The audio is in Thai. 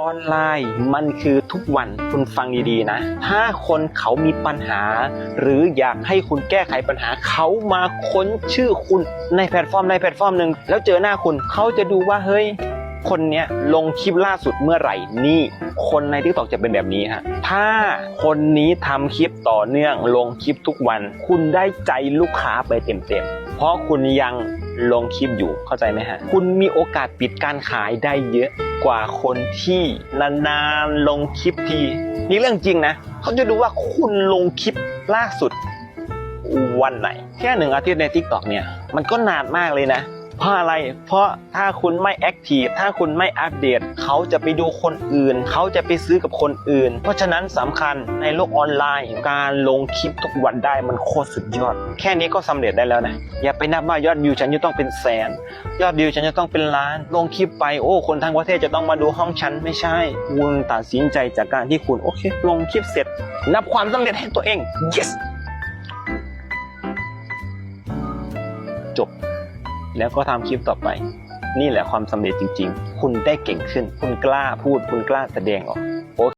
ออนไลน์มันคือทุกวันคุณฟังดีๆนะ ถ้าคนเขามีปัญหา หรืออยากให้คุณแก้ไขปัญหา เขามาค้นชื่อคุณในแพลตฟอร์มในแพลตฟอร์มหนึ่งแล้วเจอหน้าคุณเขาจะดูว่าเฮ้ยคนเนี้ยลงคลิปล่าสุดเมื่อไหร่นี่ คนใน t ิ k t o k จะเป็นแบบนี้ฮะถ้าคนนี้ทำคลิปต่อเนื่องลงคลิปทุกวัน คุณได้ใจลูกค้าไปเต็มๆเพราะคุณยัง ลงคลิปอยู่เข้าใจไหมฮะ คุณมีโอกาสปิดการขายได้เยอะกว่าคนที่นานๆลงคลิปที นี่เรื่องจริงนะ เขาจะดูว่าคุณลงคลิปล่าสุดวันไหน แค่หนึ่งอาทิตย์ในทิกตอกเนี่ย มันก็นานมากเลยนะ เพราะอะไร เพราะถ้าคุณไม่แอคทีฟ ถ้าคุณไม่อัปเดต เขาจะไปดูคนอื่น เขาจะไปซื้อกับคนอื่น เพราะฉะนั้นสำคัญในโลกออนไลน์ การลงคลิปทุกวันได้มันโคตรสุดยอด แค่นี้ก็สำเร็จได้แล้วนะ อย่าไปนับว่ายอดวิวฉันจะต้องเป็นแสน ยอดวิวฉันจะต้องเป็นล้าน ลงคลิปไป โอ้ คนทั้งประเทศจะต้องมาดูห้องฉัน ไม่ใช่ คุณตัดสินใจจากการที่คุณ โอเค ลงคลิปเสร็จ นับความสำเร็จให้ตัวเอง yes จบ แล้วก็ทำคลิปต่อไป นี่แหละความสำเร็จจริง ๆ คุณได้เก่งขึ้น คุณกล้าพูด คุณกล้าแสดงออก